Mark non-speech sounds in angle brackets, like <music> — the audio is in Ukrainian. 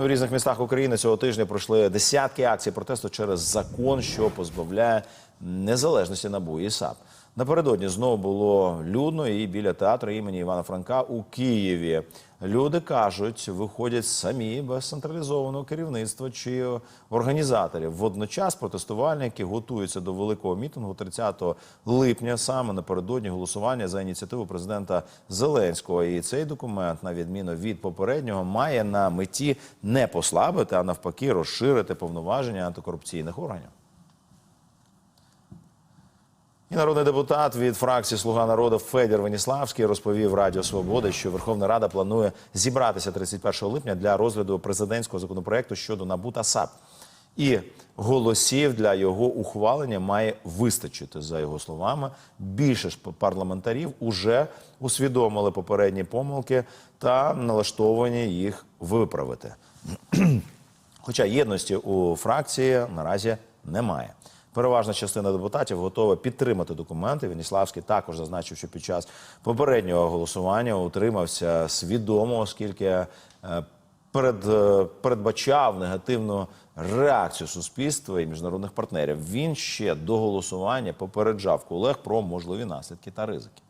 У різних містах України цього тижня пройшли десятки акцій протесту через закон, що позбавляє незалежності НАБУ і САП. Напередодні знову було людно і біля театру імені Івана Франка у Києві. Люди кажуть, виходять самі без централізованого керівництва чи організаторів. Водночас протестувальники готуються до великого мітингу 30 липня, саме напередодні голосування за ініціативу президента Зеленського. І цей документ, на відміну від попереднього, має на меті не послабити, а навпаки, розширити повноваження антикорупційних органів. І народний депутат від фракції Слуга народу Федір Веніславський розповів Радіо Свобода, що Верховна Рада планує зібратися 31 липня для розгляду президентського законопроекту щодо НАБУ та САП. І голосів для його ухвалення має вистачити, за його словами. Більше ж парламентарів уже усвідомили попередні помилки та налаштовані їх виправити. <clears throat> Хоча єдності у фракції наразі немає. Переважна частина депутатів готова підтримати документи. Веніславський також зазначив, що під час попереднього голосування утримався свідомо, оскільки е, перед, е, передбачав негативну реакцію суспільства і міжнародних партнерів. Він ще до голосування попереджав колег про можливі наслідки та ризики.